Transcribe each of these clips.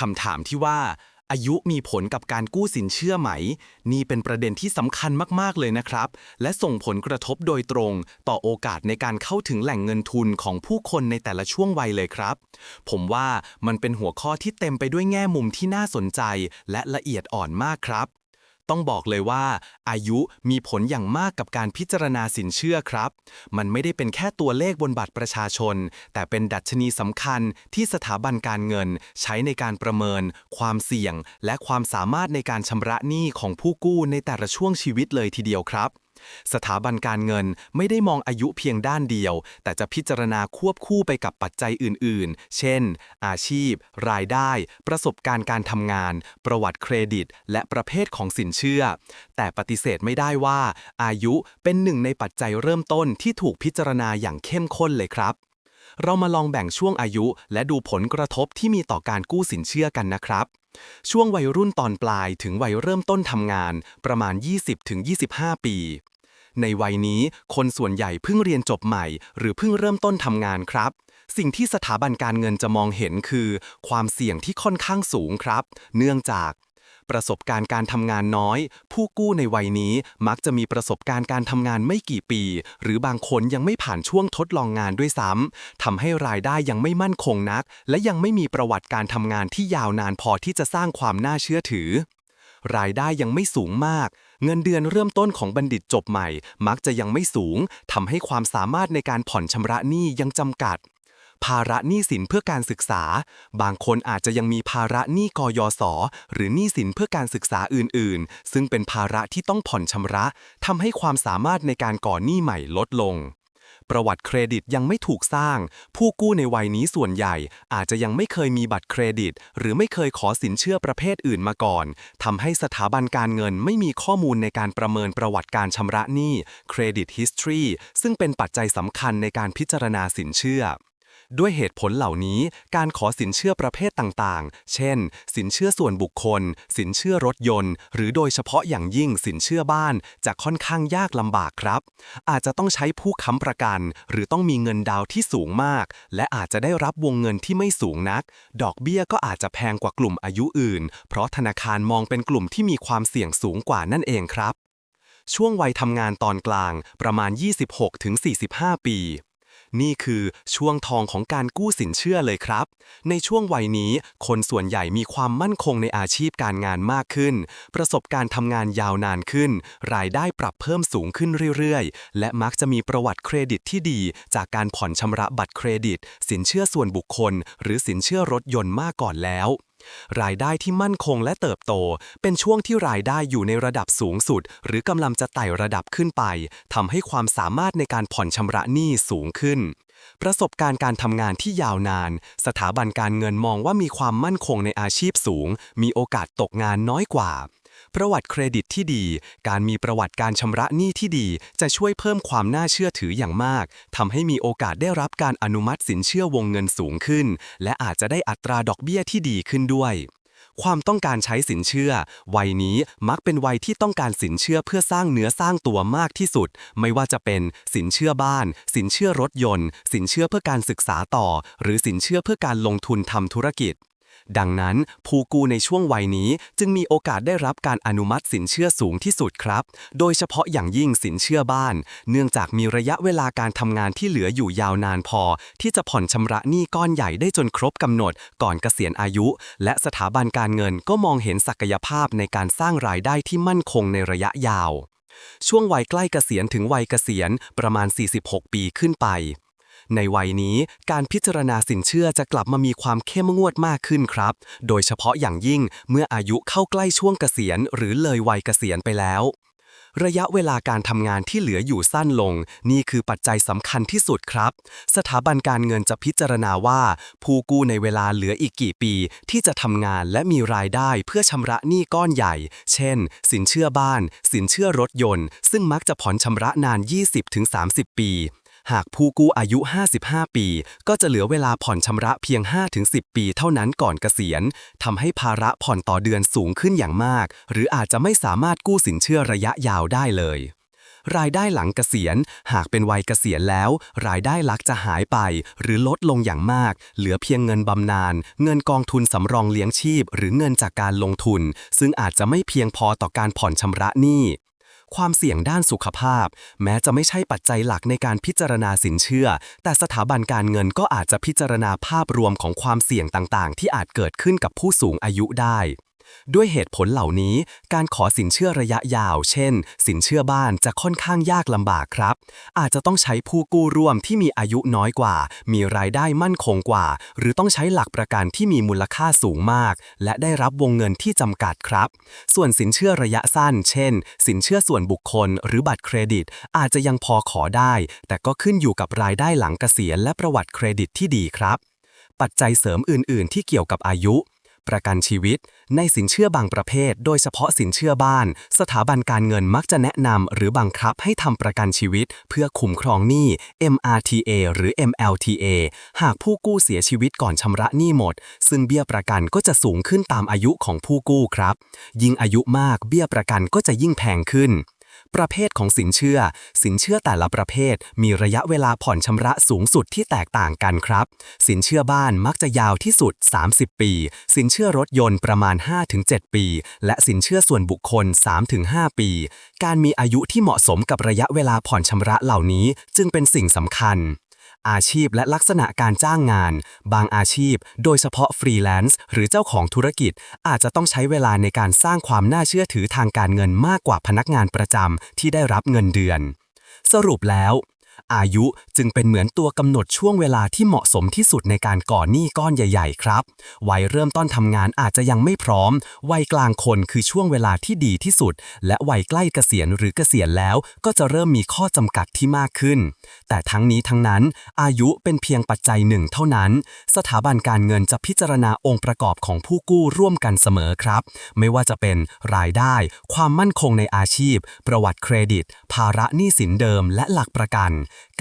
คำถามที่ว่า อายุมีผลกับการกู้สินเชื่อไหม นี่เป็นประเด็นที่สำคัญมาก ๆ เลยนะครับ และส่งผลกระทบโดยตรง ต่อโอกาสในการเข้าถึงแหล่งเงินทุนของผู้คนในแต่ละช่วงวัยเลยครับ ผมว่ามันเป็นหัวข้อที่เต็มไปด้วยแง่มุมที่น่าสนใจ และละเอียดอ่อนมากครับ ต้องบอกเลยว่า อายุมีผลอย่างมากกับการพิจารณาสินเชื่อครับ มันไม่ได้เป็นแค่ตัวเลขบนบัตรประชาชน แต่เป็นดัชนีสำคัญที่สถาบันการเงิน ใช้ในการประเมิน ความเสี่ยง และความสามารถในการชำระหนี้ของผู้กู้ในแต่ละช่วงชีวิตเลยทีเดียวครับ สถาบันการเงินไม่ได้มองอายุเพียงด้านเดียว แต่จะพิจารณาควบคู่ไปกับปัจจัยอื่น ๆ เช่น อาชีพ รายได้ ประสบการณ์การทำงาน ประวัติเครดิต และประเภทของสินเชื่อ แต่ปฏิเสธไม่ได้ว่า อายุเป็นหนึ่งในปัจจัยเริ่มต้นที่ถูกพิจารณาอย่างเข้มข้นเลยครับ เรามาลองแบ่งช่วงอายุ และดูผลกระทบที่มีต่อการกู้สินเชื่อกันนะครับช่วงวัยรุ่นตอนปลายถึงวัยเริ่มต้นทำงานประมาณ 20-25 ปี ในวัยนี้คนส่วนใหญ่เพิ่งเรียนจบใหม่ หรือเพิ่งเริ่มต้นทำงานครับ สิ่งที่สถาบันการเงินจะมองเห็นคือ ความเสี่ยงที่ค่อนข้างสูงครับ เนื่องจากประสบการณ์การทำงานน้อย ผู้กู้ในวัยนี้มักจะมีประสบการณ์การทำงานไม่กี่ปี หรือบางคนยังไม่ผ่านช่วงทดลองงานด้วยซ้ำทำให้รายได้ยังไม่มั่นคงนัก และยังไม่มีประวัติการทำงานที่ยาวนานพอที่จะสร้างความน่าเชื่อถือ รายได้ยังไม่สูงมาก เงินเดือนเริ่มต้นของบัณฑิตจบใหม่ มักจะยังไม่สูงทำให้ความสามารถในการผ่อนชำระหนี้ยังจำกัด ภาระหนี้สินเพื่อการศึกษา บางคนอาจจะยังมีภาระหนี้กยศหรือหนี้สินเพื่อการศึกษาอื่น ๆ ซึ่งเป็นภาระที่ต้องผ่อนชำระทำให้ความสามารถในการก่อหนี้ใหม่ลดลง ประวัติเครดิตยังไม่ถูกสร้าง ผู้กู้ในวัยนี้ส่วนใหญ่ อาจจะยังไม่เคยมีบัตรเครดิต หรือไม่เคยขอสินเชื่อประเภทอื่นมาก่อนทำให้สถาบันการเงินไม่มีข้อมูลในการประเมินประวัติการชำระหนี้เครดิต History ซึ่งเป็นปัจจัยสำคัญในการพิจารณาสินเชื่อ ด้วยเหตุผลเหล่านี้การขอสินเชื่อประเภทต่างๆ เช่น สินเชื่อส่วนบุคคล สินเชื่อรถยนต์ หรือโดยเฉพาะอย่างยิ่งสินเชื่อบ้าน จะค่อนข้างยากลำบากครับ อาจจะต้องใช้ผู้ค้ำประกัน หรือต้องมีเงินดาวน์ที่สูงมาก และอาจจะได้รับวงเงินที่ไม่สูงนัก ดอกเบี้ยก็อาจจะแพงกว่ากลุ่มอายุอื่น เพราะธนาคารมองเป็นกลุ่มที่มีความเสี่ยงสูงกว่านั่นเองครับ ช่วงวัยทำงานตอนกลางประมาณ 26-45 ปี นี่คือช่วงทองของการกู้สินเชื่อเลยครับ ในช่วงวัยนี้ คนส่วนใหญ่มีความมั่นคงในอาชีพการงานมากขึ้น ประสบการณ์ทำงานยาวนานขึ้น รายได้ปรับเพิ่มสูงขึ้นเรื่อยๆ และมักจะมีประวัติเครดิตที่ดี จากการผ่อนชำระบัตรเครดิต สินเชื่อส่วนบุคคล หรือสินเชื่อรถยนต์มาก่อนแล้ว รายได้ที่มั่นคงและเติบโต เป็นช่วงที่รายได้อยู่ในระดับสูงสุด หรือกำลังจะไต่ระดับขึ้นไปทำให้ความสามารถในการผ่อนชำระหนี้สูงขึ้น ประสบการณ์การทำงานที่ยาวนาน สถาบันการเงินมองว่ามีความมั่นคงในอาชีพสูง มีโอกาสตกงานน้อยกว่า ประวัติเครดิตที่ดี การมีประวัติการชำระหนี้ที่ดี จะช่วยเพิ่มความน่าเชื่อถืออย่างมากทำให้มีโอกาสได้รับการอนุมัติสินเชื่อวงเงินสูงขึ้น และอาจจะได้อัตราดอกเบี้ยที่ดีขึ้นด้วยความต้องการใช้สินเชื่อ วัยนี้มักเป็นวัยที่ต้องการสินเชื่อเพื่อสร้างเนื้อสร้างตัวมากที่สุด ไม่ว่าจะเป็นสินเชื่อบ้าน สินเชื่อรถยนต์ สินเชื่อเพื่อการศึกษาต่อ หรือสินเชื่อเพื่อการลงทุนทำธุรกิจ ดังนั้น ผู้กู้ในช่วงวัยนี้จึงมีโอกาสได้รับการอนุมัติสินเชื่อสูงที่สุดครับ โดยเฉพาะอย่างยิ่งสินเชื่อบ้าน เนื่องจากมีระยะเวลาการทำงานที่เหลืออยู่ยาวนานพอ ที่จะผ่อนชำระหนี้ก้อนใหญ่ได้จนครบกำหนด ก่อนเกษียณอายุ และสถาบันการเงินก็มองเห็นศักยภาพในการสร้างรายได้ที่มั่นคงในระยะยาว ช่วงวัยใกล้เกษียณถึงวัยเกษียณประมาณ 46 ปีขึ้นไป ในวัยนี้การพิจารณาสินเชื่อจะกลับมามีความเข้มงวดมากขึ้นครับ โดยเฉพาะอย่างยิ่งเมื่ออายุเข้าใกล้ช่วงเกษียณ หรือเลยวัยเกษียณไปแล้ว ระยะเวลาการทำงานที่เหลืออยู่สั้นลง นี่คือปัจจัยสำคัญที่สุดครับ สถาบันการเงินจะพิจารณาว่า ผู้กู้ในเวลาเหลืออีกกี่ปี ที่จะทำงานและมีรายได้เพื่อชำระหนี้ก้อนใหญ่ เช่น สินเชื่อบ้าน สินเชื่อรถยนต์ ซึ่งมักจะผ่อนชำระนาน 20-30 ปี หากผู้กู้อายุ 55 ปี ก็จะเหลือเวลาผ่อนชำระเพียง 5-10 ปีเท่านั้นก่อนเกษียณทำให้ภาระผ่อนต่อเดือนสูงขึ้นอย่างมาก หรืออาจจะไม่สามารถกู้สินเชื่อระยะยาวได้เลย รายได้หลังเกษียณ หากเป็นวัยเกษียณแล้ว รายได้หลักจะหายไป หรือลดลงอย่างมาก เหลือเพียงเงินบำนาญเงินกองทุนสำรองเลี้ยงชีพ หรือเงินจากการลงทุน ซึ่งอาจจะไม่เพียงพอต่อการผ่อนชำระหนี้ ความเสี่ยงด้านสุขภาพ แม้จะไม่ใช่ปัจจัยหลักในการพิจารณาสินเชื่อ แต่สถาบันการเงินก็อาจจะพิจารณาภาพรวมของความเสี่ยงต่างๆ ที่อาจเกิดขึ้นกับผู้สูงอายุได้ ด้วยเหตุผลเหล่านี้ การขอสินเชื่อระยะยาว เช่น สินเชื่อบ้านจะค่อนข้างยากลำบากครับ อาจจะต้องใช้ผู้กู้ร่วมที่มีอายุน้อยกว่า มีรายได้มั่นคงกว่า หรือต้องใช้หลักประกันที่มีมูลค่าสูงมาก และได้รับวงเงินที่จำกัดครับ ส่วนสินเชื่อระยะสั้น เช่น สินเชื่อส่วนบุคคล หรือบัตรเครดิต อาจจะยังพอขอได้ แต่ก็ขึ้นอยู่กับรายได้หลังเกษียณและประวัติเครดิตที่ดีครับ ปัจจัยเสริมอื่น ๆ ที่เกี่ยวกับอายุ ประกันชีวิต ในสินเชื่อบางประเภท โดยเฉพาะสินเชื่อบ้าน สถาบันการเงินมักจะแนะนำหรือบังคับให้ทำประกันชีวิต เพื่อคุ้มครองหนี้ MRTA หรือ MLTA หากผู้กู้เสียชีวิตก่อนชำระหนี้หมด ซึ่งเบี้ยประกันก็จะสูงขึ้นตามอายุของผู้กู้ครับ ยิ่งอายุมากเบี้ยประกันก็จะยิ่งแพงขึ้น ประเภทของสินเชื่อ สินเชื่อแต่ละประเภท มีระยะเวลาผ่อนชำระสูงสุดที่แตกต่างกันครับ สินเชื่อบ้านมักจะยาวที่สุด 30 ปี สินเชื่อรถยนต์ประมาณ 5-7 ปี และสินเชื่อส่วนบุคคล 3-5 ปี การมีอายุที่เหมาะสมกับระยะเวลาผ่อนชำระเหล่านี้ จึงเป็นสิ่งสำคัญ อาชีพและลักษณะการจ้างงาน บางอาชีพ โดยเฉพาะฟรีแลนซ์หรือเจ้าของธุรกิจ อาจจะต้องใช้เวลาในการสร้างความน่าเชื่อถือทางการเงินมากกว่าพนักงานประจำที่ได้รับเงินเดือน สรุปแล้ว อายุจึงเป็นเหมือนตัวกำหนดช่วงเวลาที่เหมาะสมที่สุดในการก่อหนี้ก้อนใหญ่ ๆ ครับ วัยเริ่มต้นทำงานอาจจะยังไม่พร้อม วัยกลางคนคือช่วงเวลาที่ดีที่สุด และวัยใกล้เกษียณหรือเกษียณแล้ว ก็จะเริ่มมีข้อจำกัดที่มากขึ้น แต่ทั้งนี้ทั้งนั้น อายุเป็นเพียงปัจจัยหนึ่งเท่านั้น สถาบันการเงินจะพิจารณาองค์ประกอบของผู้กู้ร่วมกันเสมอครับ ไม่ว่าจะเป็นรายได้ ความมั่นคงในอาชีพ ประวัติเครดิต ภาระหนี้สินเดิม และหลักประกัน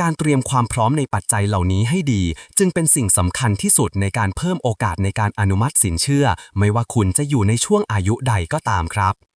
การเตรียมความพร้อมในปัจจัยเหล่านี้ให้ดี จึงเป็นสิ่งสำคัญที่สุดในการเพิ่มโอกาสในการอนุมัติสินเชื่อ ไม่ว่าคุณจะอยู่ในช่วงอายุใดก็ตามครับ